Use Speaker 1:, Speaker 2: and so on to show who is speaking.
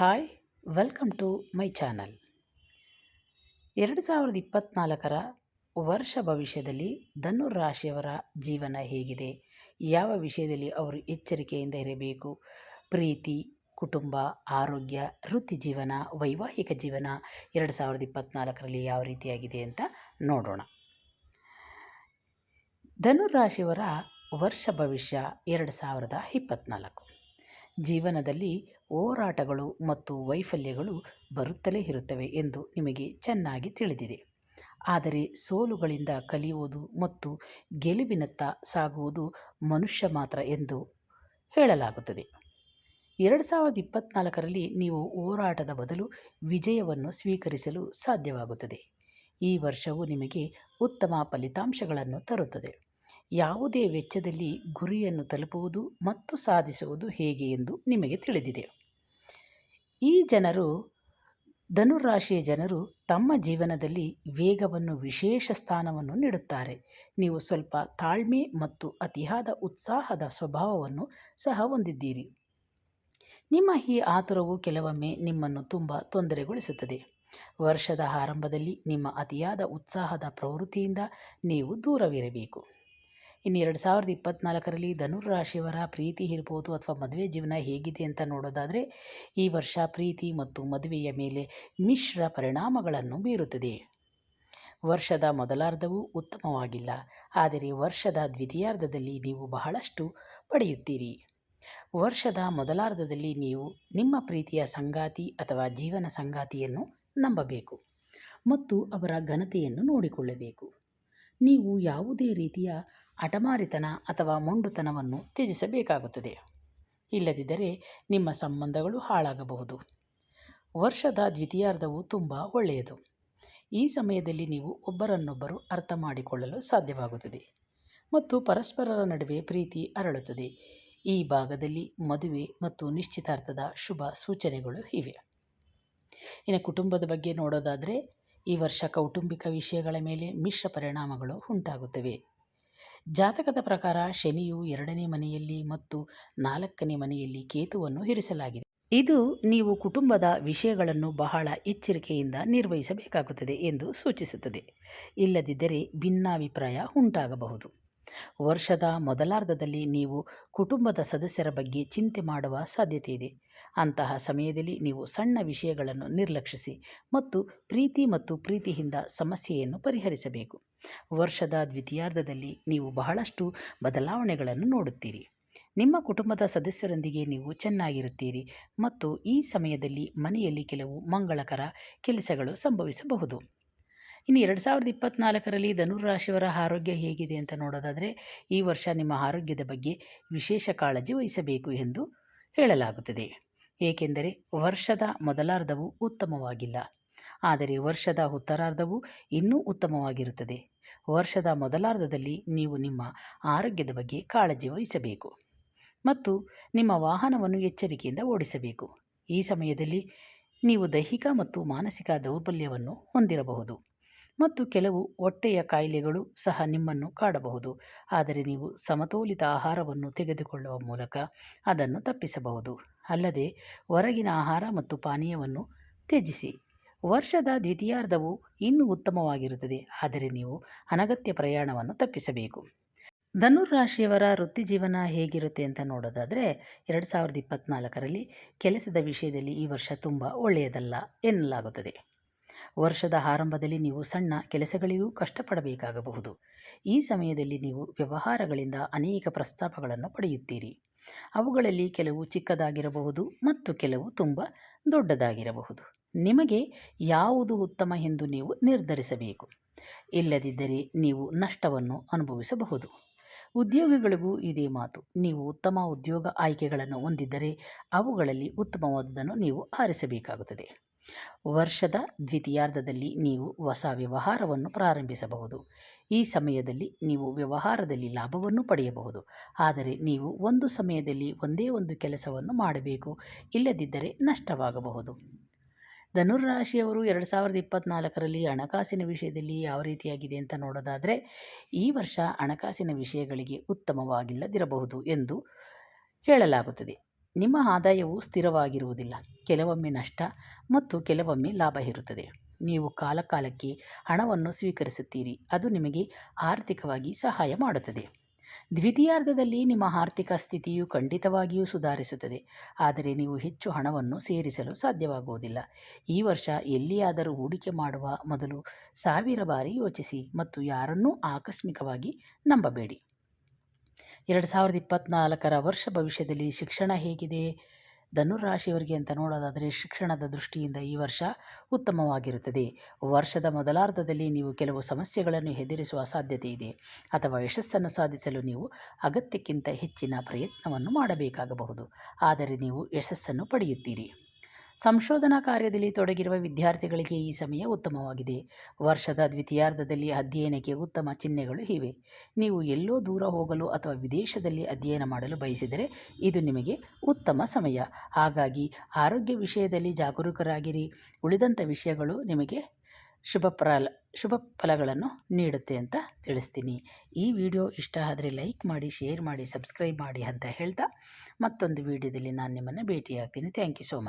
Speaker 1: Hi, welcome to my channel. ಎರಡು ಸಾವಿರದ ಇಪ್ಪತ್ತ್ನಾಲ್ಕರ ವರ್ಷ ಭವಿಷ್ಯದಲ್ಲಿ ಧನುರ್ ರಾಶಿಯವರ ಜೀವನ ಹೇಗಿದೆ. ಯಾವ ವಿಷಯದಲ್ಲಿ ಅವರು ಎಚ್ಚರಿಕೆಯಿಂದ ಇರಬೇಕು? ಪ್ರೀತಿ, ಕುಟುಂಬ, ಆರೋಗ್ಯ, ವೃತ್ತಿ ಜೀವನ, ವೈವಾಹಿಕ ಜೀವನ ಎರಡು ಸಾವಿರದ ಇಪ್ಪತ್ತ್ನಾಲ್ಕರಲ್ಲಿ ಯಾವ ರೀತಿಯಾಗಿದೆ ಅಂತ ನೋಡೋಣ. ಧನುರ್ ರಾಶಿಯವರ ವರ್ಷ ಭವಿಷ್ಯ ಎರಡು ಸಾವಿರದ ಇಪ್ಪತ್ತ್ನಾಲ್ಕು ಜೀವನದಲ್ಲಿ ಹೋರಾಟಗಳು ಮತ್ತು ವೈಫಲ್ಯಗಳು ಬರುತ್ತಲೇ ಇರುತ್ತವೆ ಎಂದು ನಿಮಗೆ ಚೆನ್ನಾಗಿ ತಿಳಿದಿದೆ. ಆದರೆ ಸೋಲುಗಳಿಂದ ಕಲಿಯುವುದು ಮತ್ತು ಗೆಲುವಿನತ್ತ ಸಾಗುವುದು ಮನುಷ್ಯ ಮಾತ್ರ ಎಂದು ಹೇಳಲಾಗುತ್ತದೆ. ಎರಡು ಸಾವಿರದ ಇಪ್ಪತ್ನಾಲ್ಕರಲ್ಲಿ ನೀವು ಹೋರಾಟದ ಬದಲು ವಿಜಯವನ್ನು ಸ್ವೀಕರಿಸಲು ಸಾಧ್ಯವಾಗುತ್ತದೆ. ಈ ವರ್ಷವು ನಿಮಗೆ ಉತ್ತಮ ಫಲಿತಾಂಶಗಳನ್ನು ತರುತ್ತದೆ. ಯಾವುದೇ ವೆಚ್ಚದಲ್ಲಿ ಗುರಿಯನ್ನು ತಲುಪುವುದು ಮತ್ತು ಸಾಧಿಸುವುದು ಹೇಗೆ ಎಂದು ನಿಮಗೆ ತಿಳಿದಿದೆ. ಈ ಜನರು, ಧನುರಾಶಿಯ ಜನರು ತಮ್ಮ ಜೀವನದಲ್ಲಿ ವೇಗವನ್ನು, ವಿಶೇಷ ಸ್ಥಾನವನ್ನು ನೀಡುತ್ತಾರೆ. ನೀವು ಸ್ವಲ್ಪ ತಾಳ್ಮೆ ಮತ್ತು ಅತಿಯಾದ ಉತ್ಸಾಹದ ಸ್ವಭಾವವನ್ನು ಸಹ ಹೊಂದಿದ್ದೀರಿ. ನಿಮ್ಮ ಈ ಆತುರವು ಕೆಲವೊಮ್ಮೆ ನಿಮ್ಮನ್ನು ತುಂಬ ತೊಂದರೆಗೊಳಿಸುತ್ತದೆ. ವರ್ಷದ ಆರಂಭದಲ್ಲಿ ನಿಮ್ಮ ಅತಿಯಾದ ಉತ್ಸಾಹದ ಪ್ರವೃತ್ತಿಯಿಂದ ನೀವು ದೂರವಿರಬೇಕು. ಇನ್ನು ಎರಡು ಸಾವಿರದ ಇಪ್ಪತ್ತ್ನಾಲ್ಕರಲ್ಲಿ ಧನುರಾಶಿಯವರ ಪ್ರೀತಿ ಇರ್ಬೋದು ಅಥವಾ ಮದುವೆ ಜೀವನ ಹೇಗಿದೆ ಅಂತ ನೋಡೋದಾದರೆ, ಈ ವರ್ಷ ಪ್ರೀತಿ ಮತ್ತು ಮದುವೆಯ ಮೇಲೆ ಮಿಶ್ರ ಪರಿಣಾಮಗಳನ್ನು ಬೀರುತ್ತದೆ. ವರ್ಷದ ಮೊದಲಾರ್ಧವೂ ಉತ್ತಮವಾಗಿಲ್ಲ, ಆದರೆ ವರ್ಷದ ದ್ವಿತೀಯಾರ್ಧದಲ್ಲಿ ನೀವು ಬಹಳಷ್ಟು ಪಡೆಯುತ್ತೀರಿ. ವರ್ಷದ ಮೊದಲಾರ್ಧದಲ್ಲಿ ನೀವು ನಿಮ್ಮ ಪ್ರೀತಿಯ ಸಂಗಾತಿ ಅಥವಾ ಜೀವನ ಸಂಗಾತಿಯನ್ನು ನಂಬಬೇಕು ಮತ್ತು ಅವರ ಘನತೆಯನ್ನು ನೋಡಿಕೊಳ್ಳಬೇಕು. ನೀವು ಯಾವುದೇ ರೀತಿಯ ಹಠಮಾರಿತನ ಅಥವಾ ಮೊಂಡುತನವನ್ನು ತ್ಯಜಿಸಬೇಕಾಗುತ್ತದೆ. ಇಲ್ಲದಿದ್ದರೆ ನಿಮ್ಮ ಸಂಬಂಧಗಳು ಹಾಳಾಗಬಹುದು. ವರ್ಷದ ದ್ವಿತೀಯಾರ್ಧವು ತುಂಬ ಒಳ್ಳೆಯದು. ಈ ಸಮಯದಲ್ಲಿ ನೀವು ಒಬ್ಬರನ್ನೊಬ್ಬರು ಅರ್ಥ ಮಾಡಿಕೊಳ್ಳಲು ಸಾಧ್ಯವಾಗುತ್ತದೆ ಮತ್ತು ಪರಸ್ಪರರ ನಡುವೆ ಪ್ರೀತಿ ಅರಳುತ್ತದೆ. ಈ ಭಾಗದಲ್ಲಿ ಮದುವೆ ಮತ್ತು ನಿಶ್ಚಿತಾರ್ಥದ ಶುಭ ಸೂಚನೆಗಳು ಇವೆ. ಇನ್ನು ಕುಟುಂಬದ ಬಗ್ಗೆ ನೋಡೋದಾದರೆ, ಈ ವರ್ಷ ಕೌಟುಂಬಿಕ ವಿಷಯಗಳ ಮೇಲೆ ಮಿಶ್ರ ಪರಿಣಾಮಗಳು ಉಂಟಾಗುತ್ತವೆ. ಜಾತಕದ ಪ್ರಕಾರ ಶನಿಯು ಎರಡನೇ ಮನೆಯಲ್ಲಿ ಮತ್ತು ನಾಲ್ಕನೇ ಮನೆಯಲ್ಲಿ ಕೇತುವನ್ನು ಇರಿಸಲಾಗಿದೆ. ಇದು ನೀವು ಕುಟುಂಬದ ವಿಷಯಗಳನ್ನು ಬಹಳ ಎಚ್ಚರಿಕೆಯಿಂದ ನಿರ್ವಹಿಸಬೇಕಾಗುತ್ತದೆ ಎಂದು ಸೂಚಿಸುತ್ತದೆ. ಇಲ್ಲದಿದ್ದರೆ ಭಿನ್ನಾಭಿಪ್ರಾಯ ಉಂಟಾಗಬಹುದು. ವರ್ಷದ ಮೊದಲಾರ್ಧದಲ್ಲಿ ನೀವು ಕುಟುಂಬದ ಸದಸ್ಯರ ಬಗ್ಗೆ ಚಿಂತೆ ಮಾಡುವ ಸಾಧ್ಯತೆ ಇದೆ. ಅಂತಹ ಸಮಯದಲ್ಲಿ ನೀವು ಸಣ್ಣ ವಿಷಯಗಳನ್ನು ನಿರ್ಲಕ್ಷಿಸಿ ಮತ್ತು ಪ್ರೀತಿ ಮತ್ತು ಪ್ರೀತಿಯಿಂದ ಸಮಸ್ಯೆಯನ್ನು ಪರಿಹರಿಸಬೇಕು. ವರ್ಷದ ದ್ವಿತೀಯಾರ್ಧದಲ್ಲಿ ನೀವು ಬಹಳಷ್ಟು ಬದಲಾವಣೆಗಳನ್ನು ನೋಡುತ್ತೀರಿ. ನಿಮ್ಮ ಕುಟುಂಬದ ಸದಸ್ಯರೊಂದಿಗೆ ನೀವು ಚೆನ್ನಾಗಿರುತ್ತೀರಿ ಮತ್ತು ಈ ಸಮಯದಲ್ಲಿ ಮನೆಯಲ್ಲಿ ಕೆಲವು ಮಂಗಳಕರ ಕೆಲಸಗಳು ಸಂಭವಿಸಬಹುದು. ಇನ್ನು ಎರಡು ಸಾವಿರದ ಇಪ್ಪತ್ತ್ನಾಲ್ಕರಲ್ಲಿ ಧನುರಾಶಿಯವರ ಆರೋಗ್ಯ ಹೇಗಿದೆ ಅಂತ ನೋಡೋದಾದರೆ, ಈ ವರ್ಷ ನಿಮ್ಮ ಆರೋಗ್ಯದ ಬಗ್ಗೆ ವಿಶೇಷ ಕಾಳಜಿ ವಹಿಸಬೇಕು ಎಂದು ಹೇಳಲಾಗುತ್ತದೆ. ಏಕೆಂದರೆ ವರ್ಷದ ಮೊದಲಾರ್ಧವು ಉತ್ತಮವಾಗಿಲ್ಲ. ಆದರೆ ವರ್ಷದ ಉತ್ತರಾರ್ಧವು ಇನ್ನೂ ಉತ್ತಮವಾಗಿರುತ್ತದೆ. ವರ್ಷದ ಮೊದಲಾರ್ಧದಲ್ಲಿ ನೀವು ನಿಮ್ಮ ಆರೋಗ್ಯದ ಬಗ್ಗೆ ಕಾಳಜಿ ವಹಿಸಬೇಕು ಮತ್ತು ನಿಮ್ಮ ವಾಹನವನ್ನು ಎಚ್ಚರಿಕೆಯಿಂದ ಓಡಿಸಬೇಕು. ಈ ಸಮಯದಲ್ಲಿ ನೀವು ದೈಹಿಕ ಮತ್ತು ಮಾನಸಿಕ ದೌರ್ಬಲ್ಯವನ್ನು ಹೊಂದಿರಬಹುದು. ಮತ್ತು ಕೆಲವು ಹೊಟ್ಟೆಯ ಕಾಯಿಲೆಗಳು ಸಹ ನಿಮ್ಮನ್ನು ಕಾಡಬಹುದು. ಆದರೆ ನೀವು ಸಮತೋಲಿತ ಆಹಾರವನ್ನು ತೆಗೆದುಕೊಳ್ಳುವ ಮೂಲಕ ಅದನ್ನು ತಪ್ಪಿಸಬಹುದು. ಅಲ್ಲದೆ, ಹೊರಗಿನ ಆಹಾರ ಮತ್ತು ಪಾನೀಯವನ್ನು ತ್ಯಜಿಸಿ. ವರ್ಷದ ದ್ವಿತೀಯಾರ್ಧವು ಇನ್ನೂ ಉತ್ತಮವಾಗಿರುತ್ತದೆ, ಆದರೆ ನೀವು ಅನಗತ್ಯ ಪ್ರಯಾಣವನ್ನು ತಪ್ಪಿಸಬೇಕು. ಧನುರ್ ರಾಶಿಯವರ ವೃತ್ತಿ ಜೀವನ ಹೇಗಿರುತ್ತೆ ಅಂತ ನೋಡೋದಾದರೆ, ಎರಡು ಸಾವಿರದ ಇಪ್ಪತ್ತ್ನಾಲ್ಕರಲ್ಲಿ ಕೆಲಸದ ವಿಷಯದಲ್ಲಿ ಈ ವರ್ಷ ತುಂಬ ಒಳ್ಳೆಯದಲ್ಲ ಎನ್ನಲಾಗುತ್ತದೆ. ವರ್ಷದ ಆರಂಭದಲ್ಲಿ ನೀವು ಸಣ್ಣ ಕೆಲಸಗಳಿಗೂ ಕಷ್ಟಪಡಬೇಕಾಗಬಹುದು. ಈ ಸಮಯದಲ್ಲಿ ನೀವು ವ್ಯವಹಾರಗಳಿಂದ ಅನೇಕ ಪ್ರಸ್ತಾಪಗಳನ್ನು ಪಡೆಯುತ್ತೀರಿ. ಅವುಗಳಲ್ಲಿ ಕೆಲವು ಚಿಕ್ಕದಾಗಿರಬಹುದು ಮತ್ತು ಕೆಲವು ತುಂಬ ದೊಡ್ಡದಾಗಿರಬಹುದು. ನಿಮಗೆ ಯಾವುದು ಉತ್ತಮ ಎಂದು ನೀವು ನಿರ್ಧರಿಸಬೇಕು. ಇಲ್ಲದಿದ್ದರೆ ನೀವು ನಷ್ಟವನ್ನು ಅನುಭವಿಸಬಹುದು. ಉದ್ಯೋಗಿಗಳಿಗೂ ಇದೇ ಮಾತು. ನೀವು ಉತ್ತಮ ಉದ್ಯೋಗ ಆಯ್ಕೆಗಳನ್ನು ಹೊಂದಿದ್ದರೆ ಅವುಗಳಲ್ಲಿ ಉತ್ತಮವಾದದನ್ನು ನೀವು ಆರಿಸಬೇಕಾಗುತ್ತದೆ. ವರ್ಷದ ದ್ವಿತೀಯಾರ್ಧದಲ್ಲಿ ನೀವು ಹೊಸ ವ್ಯವಹಾರವನ್ನು ಪ್ರಾರಂಭಿಸಬಹುದು. ಈ ಸಮಯದಲ್ಲಿ ನೀವು ವ್ಯವಹಾರದಲ್ಲಿ ಲಾಭವನ್ನು ಪಡೆಯಬಹುದು. ಆದರೆ ನೀವು ಒಂದು ಸಮಯದಲ್ಲಿ ಒಂದೇ ಒಂದು ಕೆಲಸವನ್ನು ಮಾಡಬೇಕು, ಇಲ್ಲದಿದ್ದರೆ ನಷ್ಟವಾಗಬಹುದು. ಧನುರಾಶಿಯವರು ಎರಡು ಸಾವಿರದ ಇಪ್ಪತ್ತ್ನಾಲ್ಕರಲ್ಲಿ ಹಣಕಾಸಿನ ವಿಷಯದಲ್ಲಿ ಯಾವ ರೀತಿಯಾಗಿದೆ ಅಂತ ನೋಡೋದಾದರೆ, ಈ ವರ್ಷ ಹಣಕಾಸಿನ ವಿಷಯಗಳಿಗೆ ಉತ್ತಮವಾಗಿಲ್ಲದಿರಬಹುದು ಎಂದು ಹೇಳಲಾಗುತ್ತದೆ. ನಿಮ್ಮ ಆದಾಯವು ಸ್ಥಿರವಾಗಿರುವುದಿಲ್ಲ. ಕೆಲವೊಮ್ಮೆ ನಷ್ಟ ಮತ್ತು ಕೆಲವೊಮ್ಮೆ ಲಾಭ ಇರುತ್ತದೆ. ನೀವು ಕಾಲಕಾಲಕ್ಕೆ ಹಣವನ್ನು ಸ್ವೀಕರಿಸುತ್ತೀರಿ. ಅದು ನಿಮಗೆ ಆರ್ಥಿಕವಾಗಿ ಸಹಾಯ ಮಾಡುತ್ತದೆ. ದ್ವಿತೀಯಾರ್ಧದಲ್ಲಿ ನಿಮ್ಮ ಆರ್ಥಿಕ ಸ್ಥಿತಿಯು ಖಂಡಿತವಾಗಿಯೂ ಸುಧಾರಿಸುತ್ತದೆ. ಆದರೆ ನೀವು ಹೆಚ್ಚು ಹಣವನ್ನು ಸೇರಿಸಲು ಸಾಧ್ಯವಾಗುವುದಿಲ್ಲ. ಈ ವರ್ಷ ಎಲ್ಲಿಯಾದರೂ ಹೂಡಿಕೆ ಮಾಡುವ ಮೊದಲು ಸಾವಿರ ಬಾರಿ ಯೋಚಿಸಿ ಮತ್ತು ಯಾರನ್ನೂ ಆಕಸ್ಮಿಕವಾಗಿ ನಂಬಬೇಡಿ. ಎರಡು ಸಾವಿರದ ಇಪ್ಪತ್ತ್ನಾಲ್ಕರ ವರ್ಷ ಭವಿಷ್ಯದಲ್ಲಿ ಶಿಕ್ಷಣ ಹೇಗಿದೆ? ಧನುರಾಶಿಯವರಿಗೆ ಅಂತ ನೋಡೋದಾದರೆ ಶಿಕ್ಷಣದ ದೃಷ್ಟಿಯಿಂದ ಈ ವರ್ಷ ಉತ್ತಮವಾಗಿರುತ್ತದೆ. ವರ್ಷದ ಮೊದಲಾರ್ಧದಲ್ಲಿ ನೀವು ಕೆಲವು ಸಮಸ್ಯೆಗಳನ್ನು ಎದುರಿಸುವ ಸಾಧ್ಯತೆ ಇದೆ. ಅಥವಾ ಯಶಸ್ಸನ್ನು ಸಾಧಿಸಲು ನೀವು ಅಗತ್ಯಕ್ಕಿಂತ ಹೆಚ್ಚಿನ ಪ್ರಯತ್ನವನ್ನು ಮಾಡಬೇಕಾಗಬಹುದು. ಆದರೆ ನೀವು ಯಶಸ್ಸನ್ನು ಪಡೆಯುತ್ತೀರಿ. ಸಂಶೋಧನಾ ಕಾರ್ಯದಲ್ಲಿ ತೊಡಗಿರುವ ವಿದ್ಯಾರ್ಥಿಗಳಿಗೆ ಈ ಸಮಯ ಉತ್ತಮವಾಗಿದೆ. ವರ್ಷದ ದ್ವಿತೀಯಾರ್ಧದಲ್ಲಿ ಅಧ್ಯಯನಕ್ಕೆ ಉತ್ತಮ ಚಿಹ್ನೆಗಳು ಇವೆ. ನೀವು ಎಲ್ಲೋ ದೂರ ಹೋಗಲು ಅಥವಾ ವಿದೇಶದಲ್ಲಿ ಅಧ್ಯಯನ ಮಾಡಲು ಬಯಸಿದರೆ ಇದು ನಿಮಗೆ ಉತ್ತಮ ಸಮಯ. ಹಾಗಾಗಿ ಆರೋಗ್ಯ ವಿಷಯದಲ್ಲಿ ಜಾಗರೂಕರಾಗಿರಿ. ಉಳಿದಂಥ ವಿಷಯಗಳು ನಿಮಗೆ ಶುಭ ಪ್ರಾಲ, ಶುಭ ಫಲಗಳನ್ನು ನೀಡುತ್ತೆ ಅಂತ ತಿಳಿಸ್ತೀನಿ. ಈ ವಿಡಿಯೋ ಇಷ್ಟ ಆದರೆ ಲೈಕ್ ಮಾಡಿ, ಶೇರ್ ಮಾಡಿ, ಸಬ್ಸ್ಕ್ರೈಬ್ ಮಾಡಿ ಅಂತ ಹೇಳ್ತಾ ಮತ್ತೊಂದು ವಿಡಿಯೋದಲ್ಲಿ ನಾನು ನಿಮ್ಮನ್ನು ಭೇಟಿಯಾಗ್ತೀನಿ. Thank you so much.